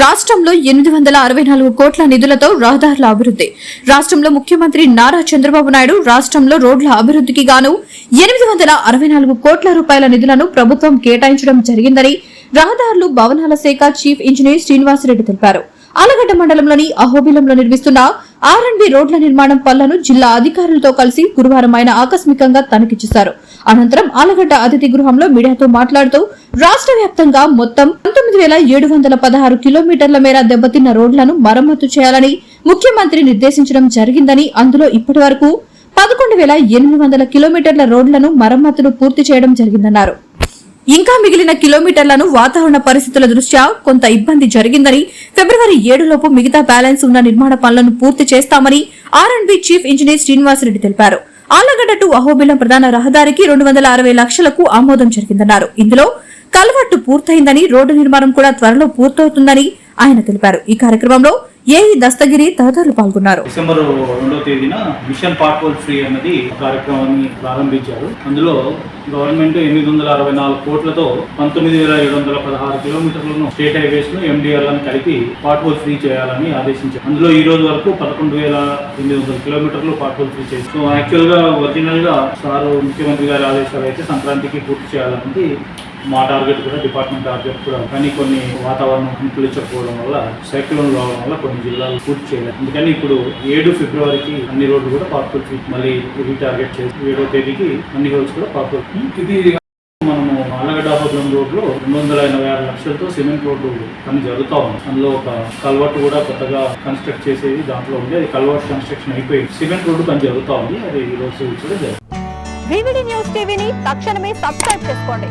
రాష్ట్రంలో ఎనిమిది వందల అరవై నాలుగు కోట్ల నిధులతో రహదారుల అభివృద్ధి. రాష్ట్రంలో ముఖ్యమంత్రి నారా చంద్రబాబు నాయుడు రాష్ట్రంలో రోడ్ల అభివృద్ధికి గాను ఎనిమిది వందల అరవై నాలుగు కోట్ల రూపాయల నిధులను ప్రభుత్వం కేటాయించడం జరిగిందని రహదారులు భవనాల శాఖ చీఫ్ ఇంజనీర్ శ్రీనివాసరెడ్డి తెలిపారు. ఆలగడ్డ మండలంలోని అహోబిలంలో నిర్మిస్తున్న ఆర్ అండ్ బి రోడ్ల నిర్మాణం పనులను జిల్లా అధికారులతో కలిసి గురువారం ఆయన ఆకస్మికంగా తనిఖీ చేశారు. అనంతరం ఆలగడ్డ అతిథి గృహంలో మీడియాతో మాట్లాడుతూ రాష్ట్ర వ్యాప్తంగా మొత్తం పంతొమ్మిది వేల ఏడు వందల పదహారు కిలోమీటర్ల మేర దెబ్బతిన్న రోడ్లను మరమ్మతు చేయాలని ముఖ్యమంత్రి నిర్దేశించడం జరిగిందని అందులో ఇప్పటి వరకు పదకొండు వేల ఎనిమిది వందల కిలోమీటర్ల రోడ్లను మరమ్మతులు పూర్తి చేయడం జరిగిందన్నారు. ఇంకా మిగిలిన కిలోమీటర్లను వాతావరణ పరిస్థితుల దృష్ట్యా కొంత ఇబ్బంది జరిగిందని ఫిబ్రవరి ఏడులోపు మిగతా బ్యాలెన్స్ ఉన్న నిర్మాణ పనులను పూర్తి చేస్తామని R and B chief engineer Srinivasareddy తెలిపారు. ఆలగడ్డ టు అహోబిలం ప్రధాన రహదారికి రెండు వందల అరవై లక్షలకు ఆమోదం జరిగిందన్నారు. ఇందులో కలవట్టు పూర్తయిందని రోడ్డు నిర్మాణం కూడా త్వరలో పూర్తవుతుందని ఆయన తెలిపారు. ఈ కార్యక్రమంలో ఏఈ దస్తగిరి తదితరులు పాల్గొన్నారు. డిసెంబర్ రెండో తేదీన మిషన్ పార్ట్వోల్ ఫ్రీ అన్నది కార్యక్రమాన్ని ప్రారంభించారు. అందులో గవర్నమెంట్ ఎనిమిది వందల అరవై నాలుగు కోట్లతో పంతొమ్మిది వేల ఏడు వందల పదహారు కిలోమీటర్లను స్టేట్ హైవేస్ను ఎండిఆర్లను కలిపి పార్ట్వోల్ ఫ్రీ చేయాలని ఆదేశించారు. అందులో ఈ రోజు వరకు పదకొండు వేల ఎనిమిది వందల కిలోమీటర్లు పార్ట్వోల్ ఫ్రీ చేసి సో యాక్చువల్గా ఒరిజినల్గా సారు ముఖ్యమంత్రి గారి ఆదేశాలు అయితే సంక్రాంతికి పూర్తి చేయాలన్నది మా టార్గెట్ కూడా డిపార్ట్మెంట్ టార్గెట్ కూడా కానీ కొన్ని వాతావరణం అనుకూలించకపోవడం వల్ల సైక్లోన్ రావడం వల్ల కొన్ని జిల్లాలు పూర్తి చేయలేదు. అందుకని ఇప్పుడు ఏడు ఫిబ్రవరికి అన్ని రోడ్లు కూడా పార్కుల్ మళ్ళీ రీటార్గెట్ చేసి ఏడో తేదీకి అన్ని రోడ్స్ కూడా పార్కుల్ ఇది మనము ఆలగడ్డాపురం రోడ్లో రెండు వందల ఎనభై ఆరు లక్షలతో సిమెంట్ రోడ్డు పని జరుగుతూ ఉంది. అందులో ఒక కల్వర్ట్ కూడా కొత్తగా కన్స్ట్రక్ట్ చేసేది దాంట్లో ఉంది. అది కల్వర్ట్ కన్స్ట్రక్షన్ అయిపోయింది. సిమెంట్ రోడ్డు పని జరుగుతూ ఉంది. అది ఈ రోజు కూడా జరుగుతుంది. వివిడి న్యూస్ టీవీని తక్షణమే సబ్స్క్రైబ్ చేసుకోండి.